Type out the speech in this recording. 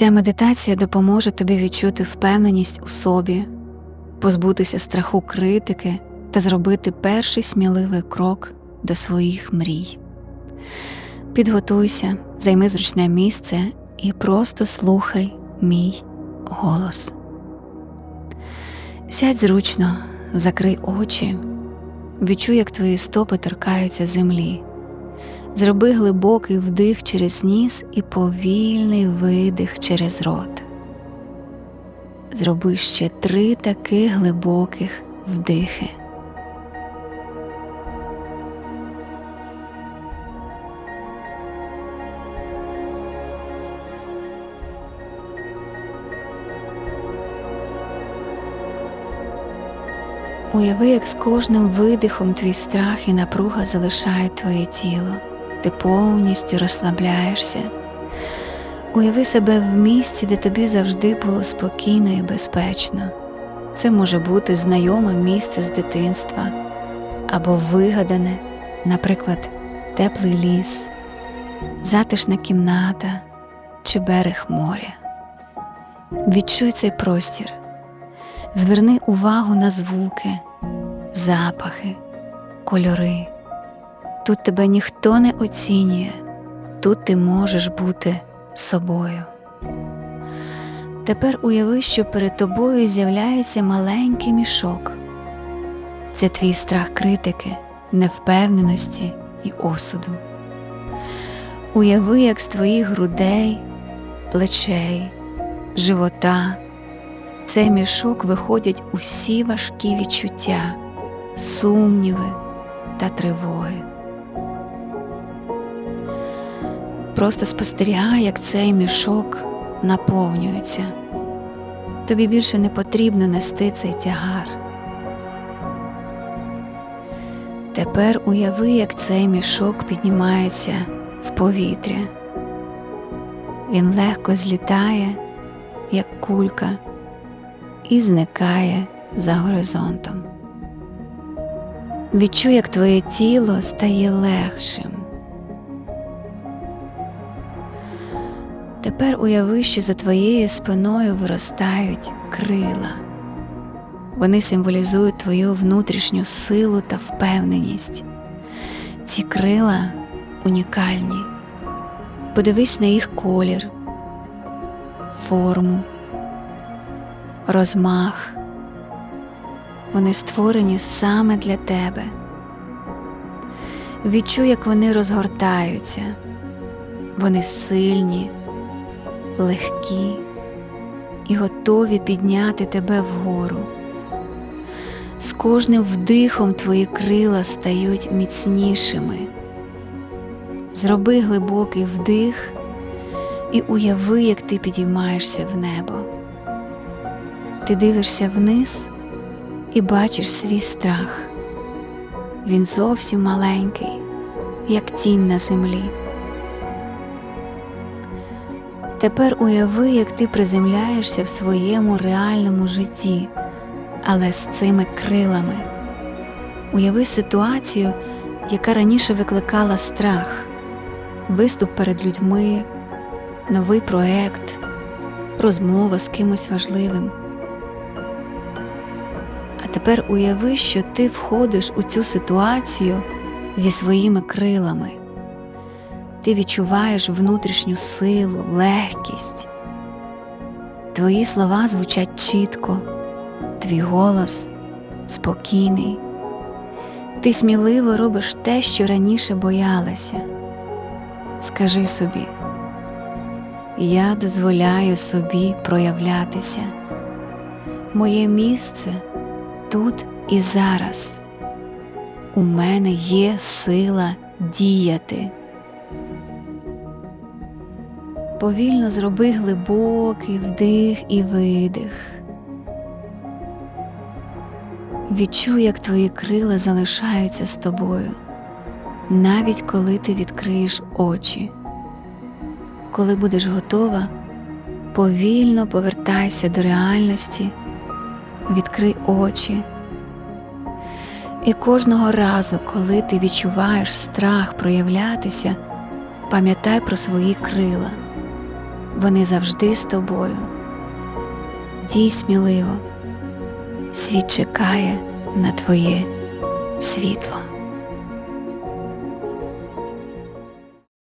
Ця медитація допоможе тобі відчути впевненість у собі, позбутися страху критики та зробити перший сміливий крок до своїх мрій. Підготуйся, займи зручне місце і просто слухай мій голос. Сядь зручно, закрий очі, відчуй, як твої стопи торкаються землі. Зроби глибокий вдих через ніс і повільний видих через рот. Зроби ще три таких глибоких вдихи. Уяви, як з кожним видихом твій страх і напруга залишають твоє тіло, ти повністю розслабляєшся. Уяви себе в місці, де тобі завжди було спокійно і безпечно. Це може бути знайоме місце з дитинства або вигадане, наприклад, теплий ліс, затишна кімната чи берег моря. Відчуй цей простір. Зверни увагу на звуки, запахи, кольори. Тут тебе ніхто не оцінює, тут ти можеш бути собою. Тепер уяви, що перед тобою з'являється маленький мішок. Це твій страх критики, невпевненості і осуду. Уяви, як з твоїх грудей, плечей, живота в цей мішок виходять усі важкі відчуття, сумніви та тривоги. Просто спостерігай, як цей мішок наповнюється. Тобі більше не потрібно нести цей тягар. Тепер уяви, як цей мішок піднімається в повітря. Він легко злітає, як кулька, і зникає за горизонтом. Відчуй, як твоє тіло стає легшим. Тепер уяви, що за твоєю спиною виростають крила. Вони символізують твою внутрішню силу та впевненість. Ці крила унікальні. Подивись на їх колір, форму, розмах. Вони створені саме для тебе. Відчуй, як вони розгортаються, вони сильні, легкі і готові підняти тебе вгору. З кожним вдихом твої крила стають міцнішими. Зроби глибокий вдих і уяви, як ти підіймаєшся в небо. Ти дивишся вниз і бачиш свій страх. Він зовсім маленький, як тінь на землі. Тепер уяви, як ти приземляєшся в своєму реальному житті, але з цими крилами. Уяви ситуацію, яка раніше викликала страх, виступ перед людьми, новий проект, розмова з кимось важливим. А тепер уяви, що ти входиш у цю ситуацію зі своїми крилами. Ти відчуваєш внутрішню силу, легкість. Твої слова звучать чітко, твій голос спокійний. Ти сміливо робиш те, що раніше боялася. Скажи собі, я дозволяю собі проявлятися. Моє місце тут і зараз. У мене є сила діяти. Повільно зроби глибокий вдих і видих. Відчуй, як твої крила залишаються з тобою, навіть коли ти відкриєш очі. Коли будеш готова, повільно повертайся до реальності, відкрий очі. І кожного разу, коли ти відчуваєш страх проявлятися, пам'ятай про свої крила. Вони завжди з тобою. Дій сміливо, світ чекає на твоє світло.